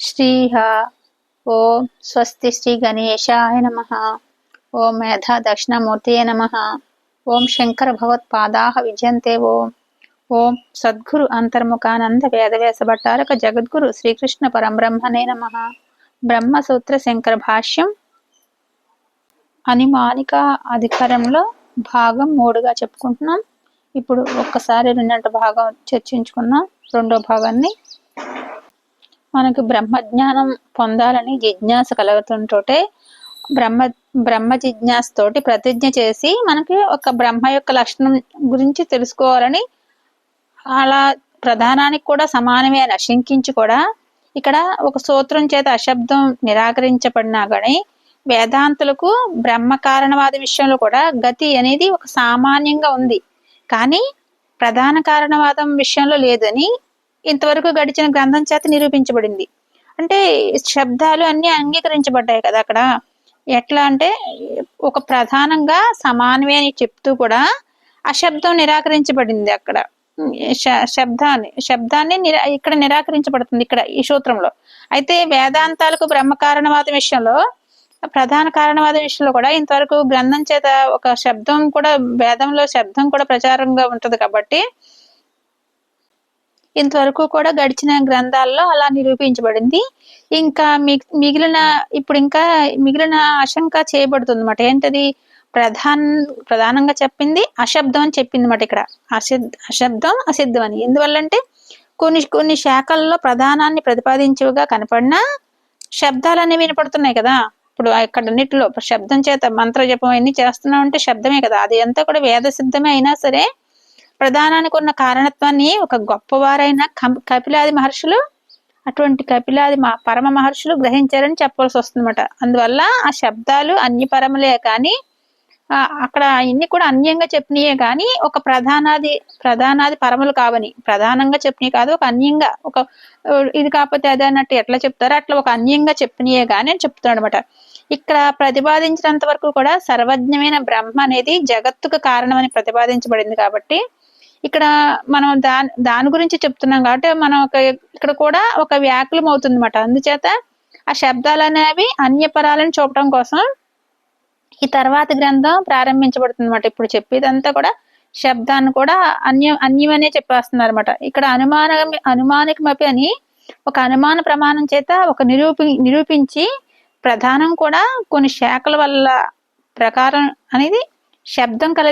శ్రీహ ఓం స్వస్తి శ్రీ గణేశాయ నమ ఓం మేధా దక్షిణమూర్తియే నమ ఓం శంకర భగవత్పాదాహ విజయంతే ఓం ఓం సద్గురు అంతర్ముఖానంద వేదవ్యాస భట్టారక జగద్గురు శ్రీకృష్ణ పరంబ్రహ్మనే నమ బ్రహ్మసూత్ర శంకర భాష్యం అనిమానిక అధికారంలో భాగం మూడుగా చెప్పుకుంటున్నాం. ఇప్పుడు ఒక్కసారి రెండంట భాగం చర్చించుకున్నాం రెండో భాగాన్ని మనకు బ్రహ్మజ్ఞానం పొందాలని జిజ్ఞాస కలుగుతుంటే బ్రహ్మ బ్రహ్మ జిజ్ఞాస తోటి ప్రతిజ్ఞ చేసి మనకి ఒక బ్రహ్మ యొక్క లక్షణం గురించి తెలుసుకోవాలని అలా ప్రధానానికి కూడా సమానమే అని అశంకించి కూడా ఇక్కడ ఒక సూత్రం చేత అశబ్దం నిరాకరించబడినా కానీ వేదాంతులకు బ్రహ్మ కారణవాద విషయంలో కూడా గతి అనేది ఒక సామాన్యంగా ఉంది. కానీ ప్రధాన కారణవాదం విషయంలో లేదని ఇంతవరకు గడిచిన గ్రంథం చేత నిరూపించబడింది. అంటే శబ్దాలు అన్ని అంగీకరించబడ్డాయి కదా అక్కడ. ఎట్లా అంటే ఒక ప్రధానంగా సమానమే అని చెప్తూ కూడా అశబ్దం నిరాకరించబడింది అక్కడ. శబ్దాన్ని శబ్దాన్ని నిరా ఇక్కడ నిరాకరించబడుతుంది ఇక్కడ ఈ సూత్రంలో. అయితే వేదాంతాలకు బ్రహ్మ కారణవాద విషయంలో ప్రధాన కారణవాద విషయంలో కూడా ఇంతవరకు గ్రంథం చేత ఒక శబ్దం కూడా వేదంలో శబ్దం కూడా ప్రచారంగా ఉంటది కాబట్టి ఇంతవరకు కూడా గడిచిన గ్రంథాల్లో అలా నిరూపించబడింది. ఇంకా మిగిలిన ఇప్పుడు ఇంకా మిగిలిన ఆశంక చేయబడుతుంది అనమాట ఏంటది? ప్రధాన ప్రధానంగా చెప్పింది అశబ్దం అని చెప్పింది అనమాట ఇక్కడ. అసిద్ అశబ్దం అసిద్ధం అని. ఎందువల్లంటే కొన్ని కొన్ని శాఖల్లో ప్రధానాన్ని ప్రతిపాదించుగా కనపడిన శబ్దాలు అనేవి వినపడుతున్నాయి కదా. ఇప్పుడు ఇక్కడ అన్నిటిలో శబ్దం చేత మంత్ర జపం అన్ని చేస్తున్నాం అంటే శబ్దమే కదా. అది అంతా కూడా వేద సిద్ధమే అయినా సరే ప్రధానానికి ఉన్న కారణత్వాన్ని ఒక గొప్పవారైన కపిలాది మహర్షులు అటువంటి కపిలాది పరమ మహర్షులు గ్రహించారని చెప్పవలసి వస్తుందన్నమాట. అందువల్ల ఆ శబ్దాలు అన్ని పరమలే కానీ అక్కడ ఇన్ని కూడా అన్యంగా చెప్పినయే కానీ ఒక ప్రధానాది ప్రధానాది పరములు కావని ప్రధానంగా చెప్పినవి కాదు ఒక అన్యంగా ఒక ఇది కాకపోతే అదే అన్నట్టు ఎట్లా చెప్తారో అట్లా ఒక అన్యంగా చెప్పినయే కానీ అని చెప్తున్నాడు అనమాట ఇక్కడ ప్రతిపాదించినంత వరకు కూడా సర్వజ్ఞమైన బ్రహ్మ అనేది జగత్తుకు కారణమని ప్రతిపాదించబడింది కాబట్టి ఇక్కడ మనం దాని దాని గురించి చెప్తున్నాం కాబట్టి మనం ఒక ఇక్కడ కూడా ఒక వ్యాకులం అవుతుంది అనమాట అందుచేత ఆ శబ్దాలు అనేవి అన్యపరాలను చూపడం కోసం ఈ తర్వాత గ్రంథం ప్రారంభించబడుతుంది అనమాట ఇప్పుడు చెప్పేదంతా కూడా శబ్దాన్ని కూడా అన్య అన్యమనే చెప్పేస్తున్నారు అనమాట ఇక్కడ అనుమాన అనుమానికమపి అని ఒక అనుమాన ప్రమాణం చేత ఒక నిరూపి నిరూపించి ప్రధానం కూడా కొన్ని శాఖల వల్ల ప్రకారం అనేది శబ్దం కలిగి